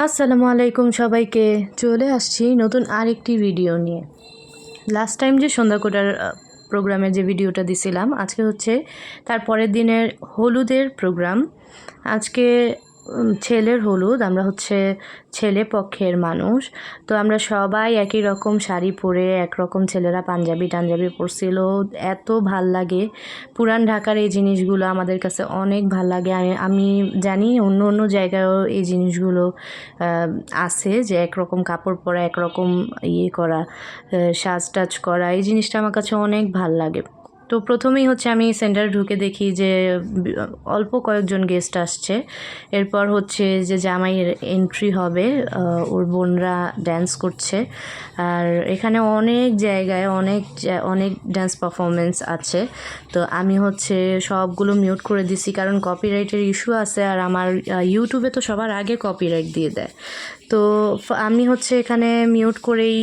আসসালামু আলাইকুম সবাইকে। চলে আসছি নতুন আরেকটি ভিডিও নিয়ে। লাস্ট টাইম যে সন্ধ্যাকোটার প্রোগ্রামে যে ভিডিওটা দিছিলাম, আজকে হচ্ছে তার পরের দিনের হলুদের প্রোগ্রাম আজকে ছেলের হলুদ, আমরা হচ্ছে ছেলে পক্ষের মানুষ। তো আমরা সবাই একই রকম শাড়ি পরে, একরকম ছেলেরা পাঞ্জাবি টাঞ্জাবি পরছিল। এত ভালো লাগে। পুরান ঢাকার এই জিনিসগুলো আমাদের কাছে অনেক ভালো লাগে। আমি আমি জানি অন্য অন্য জায়গায়ও এই জিনিসগুলো আছে যে একরকম কাপড় পরা, একরকম ইয়ে করা সাজ টাজ করা, এই জিনিসটা আমার কাছে অনেক ভালো লাগে। তো প্রথমেই হচ্ছে আমি সেন্টারে ঢুকে দেখি যে অল্প কয়েকজন গেস্ট আসছে। এরপর হচ্ছে যে জামাইয়ের এন্ট্রি হবে ওর বোনরা ড্যান্স করছে। আর এখানে অনেক জায়গায় অনেক অনেক ড্যান্স পারফরমেন্স আছে। তো আমি হচ্ছে সবগুলো মিউট করে দিছি, কারণ কপিরাইটের ইস্যু আছে আর আমার ইউটিউবে তো সবার আগে কপিরাইট দিয়ে দেয়। তো আমি হচ্ছে এখানে মিউট করেই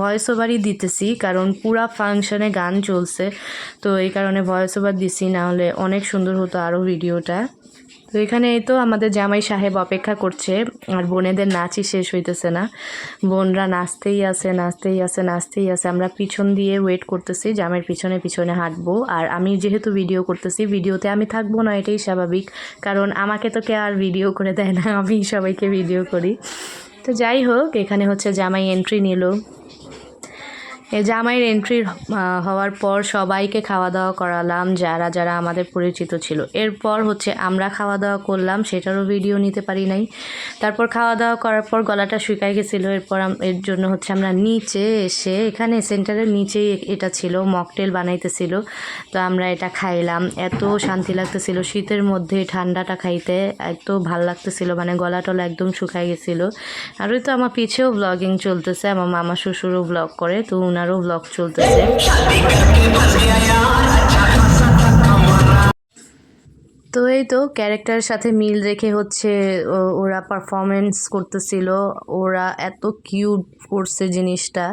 ভয়েস ওভারই দিতেছি, কারণ পুরা ফাংশনে গান চলছে। তো এই কারণে ভয়েস ওভার দিছি না হলে অনেক সুন্দর হতো আরও ভিডিওটা তো এখানে এই তো আমাদের জামাই সাহেব অপেক্ষা করছে, আর বোনেদের নাচই শেষ হইতেছে না। বোনরা নাচতেই আছে নাচতেই আছে নাচতেই আছে। আমরা পিছন দিয়ে ওয়েট করতেছি, জামাইয়ের পিছনে পিছনে হাঁটবো। আর আমি যেহেতু ভিডিও করতেছি ভিডিওতে আমি থাকব না, এটাই স্বাভাবিক। কারণ আমাকে তো কে আর ভিডিও করে দেয় না, আমি সবাইকে ভিডিও করি। তো যাই হোক, এখানে হচ্ছে জামাই এন্ট্রি নিল। জামাইয়ের এন্ট্রি হওয়ার পর সবাইকে খাওয়া দাওয়া করালাম, যারা যারা আমাদের পরিচিত ছিল। এরপর হচ্ছে আমরা খাওয়া দাওয়া করলাম, সেটারও ভিডিও নিতে পারি নাই। তারপর খাওয়া দাওয়া করার পর গলাটা শুকাই গেছিল, এরপর এর জন্য হচ্ছে আমরা নিচে এসে, এখানে সেন্টারের নিচেই এটা ছিল, মকটেল বানাইতেছিল। তো আমরা এটা খাইলাম, এত শান্তি লাগতেছিল, শীতের মধ্যে ঠান্ডাটা খাইতে এত ভালো লাগতেছিল মানে গলা টলা একদম শুকাই গেছিল। আর ওই তো আমার পিছেও ব্লগিং চলতেছে, আমার মামা, শ্বশুরও ব্লগ করে, তো ওনারও ব্লগ চলতেছে। তো এই তো ক্যারেক্টারের সাথে মিল রেখে হচ্ছে ওরা পারফরমেন্স করতেছিল, ওরা এত কিউট করছে জিনিসটা।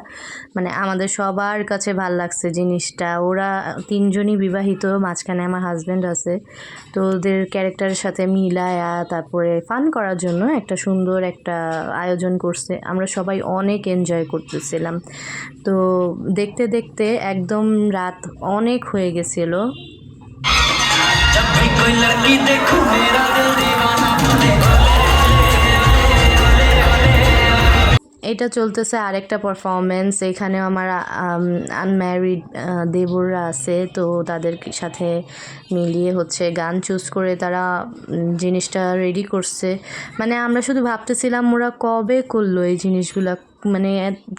মানে আমাদের সবার কাছে ভালো লাগছে জিনিসটা। ওরা তিনজনই বিবাহিত, মাঝখানে আমার হাজব্যান্ড আছে। তো ওদের ক্যারেক্টারের সাথে মিলায়া, তারপরে ফান করার জন্য একটা সুন্দর একটা আয়োজন করছে। আমরা সবাই অনেক এনজয় করতেছিলাম। তো দেখতে দেখতে একদম রাত অনেক হয়ে গেছিল। कोई लड़की देखूं मेरा दिल दीवाना बोले এটা চলতেছে আরেকটা পারফরমেন্স এখানেও আমার আনম্যারিড দেবররা আছে তো তাদের সাথে মিলিয়ে হচ্ছে গান চুজ করে তারা উম, জিনিসটা রেডি করছে মানে আমরা শুধু ভাবতেছিলাম ওরা কবে করলো এই জিনিসগুলা মানে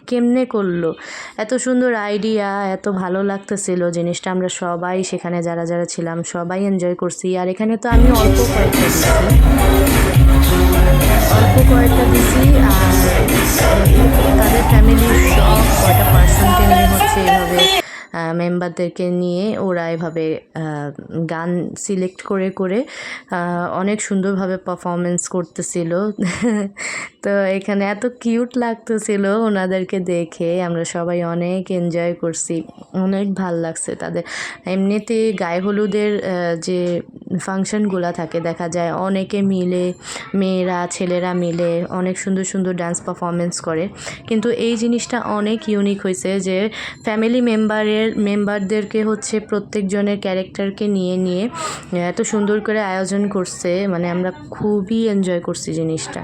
কেমনে করল? এত সুন্দর আইডিয়া এত ভালো লাগতেছিল জিনিসটা। আমরা সবাই সেখানে, যারা যারা ছিলাম, সবাই এনজয় করছি। আর এখানে তো আমি অল্প কয়েকটা অল্প কয়েকটা দিছি, আর তাদের ফ্যামিলির সব কয়টা পার্সনকে নিয়ে হচ্ছে এভাবে মেম্বারদেরকে নিয়ে ওরা এভাবে গান সিলেক্ট করে করে অনেক সুন্দরভাবে পারফরমেন্স করতেছিল। তো এখানে এত কিউট লাগতেছিল ওনাদেরকে দেখে। আমরা সবাই অনেক এনজয় করছি। অনেক ভালো লাগছে তাদের। এমনিতে গায়ে হলুদের যে ফাংশনগুলো থাকে, দেখা যায় অনেকে মিলে, মেয়েরা, ছেলেরা মিলে অনেক সুন্দর সুন্দর ডান্স পারফরমেন্স করে। কিন্তু এই জিনিসটা অনেক ইউনিক হয়েছে যে ফ্যামিলি মেম্বারের মেম্বারদেরকে হচ্ছে প্রত্যেকজনের ক্যারেক্টারকে নিয়ে নিয়ে, এত সুন্দর করে আয়োজন করছে। মানে আমরা খুবই এনজয় করছি জিনিসটা।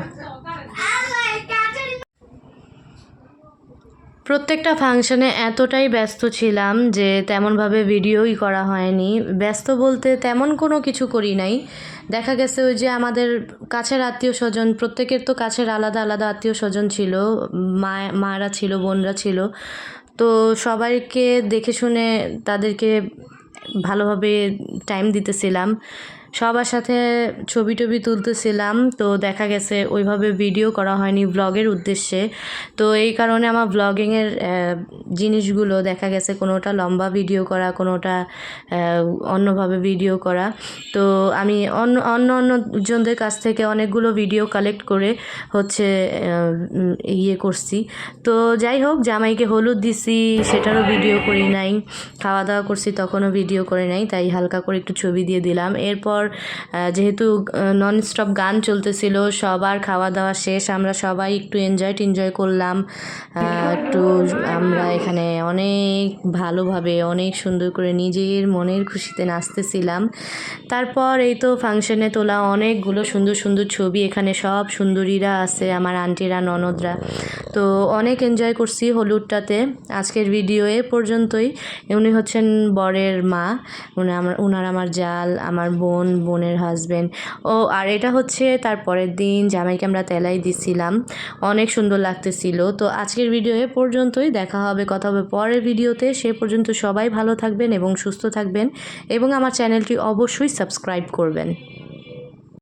প্রত্যেকটা ফাংশনে এতটাই ব্যস্ত ছিলাম যে তেমনভাবে ভিডিওই করা হয়নি। ব্যস্ত বলতে তেমন কোনো কিছু করি নাই। দেখা গেছে ওই যে আমাদের কাছের আত্মীয় স্বজন, প্রত্যেকের তো কাছের আলাদা আলাদা আত্মীয় স্বজন ছিল, মা মায়েরা ছিল, বোনরা ছিল। তো সবাইকে দেখে শুনে তাদেরকে ভালোভাবে টাইম দিতেছিলাম। সবার সাথে ছবি টবি তুলতেছিলাম, তো দেখা গেছে ওইভাবে ভিডিও করা হয়নি ব্লগের উদ্দেশ্যে। তো এই কারণে আমার ব্লগিংয়ের জিনিসগুলো দেখা গেছে কোনোটা লম্বা ভিডিও করা, কোনোটা অন্যভাবে ভিডিও করা। তো আমি অন্য অন্য অন্যজনদের কাছ থেকে অনেকগুলো ভিডিও কালেক্ট করে হচ্ছে ইয়ে করছি। তো যাই হোক, জামাইকে হলুদ দিছি, সেটারও ভিডিও করি নাই। খাওয়া দাওয়া করছি, তখনও ভিডিও করে নাই, তাই হালকা করে একটু ছবি দিয়ে দিলাম। এরপর যেহেতু নন স্টপ গান চলতেছিল, সবার খাওয়া দাওয়া শেষ, আমরা সবাই একটু এনজয় টেনজয় করলাম একটু আমরা এখানে অনেক ভালোভাবে, অনেক সুন্দর করে নিজের মনের খুশিতে নাচতেছিলাম। তারপর এই তো ফাংশনে তোলা অনেকগুলো সুন্দর সুন্দর ছবি, এখানে সব সুন্দরীরা আছে, আমার আন্টিরা, ননদরা। তো অনেক এনজয় করছি হলুদটাতে। আজকের ভিডিও এ পর্যন্তই। উনি হচ্ছেন বরের মা উনি আমার উনার আমার জাল, আমার বোন বোনের হাজব্যান্ড ও, আর এটা হচ্ছে তার পরের দিন, জামাইকে আমরা তেলাই দিছিলাম। অনেক সুন্দর লাগতেছিল। তো আজকের ভিডিও এ পর্যন্তই। দেখা হবে, কথা হবে পরের ভিডিওতে সে পর্যন্ত সবাই ভালো থাকবেন এবং সুস্থ থাকবেন। এবং আমার চ্যানেলটি অবশ্যই সাবস্ক্রাইব করবেন।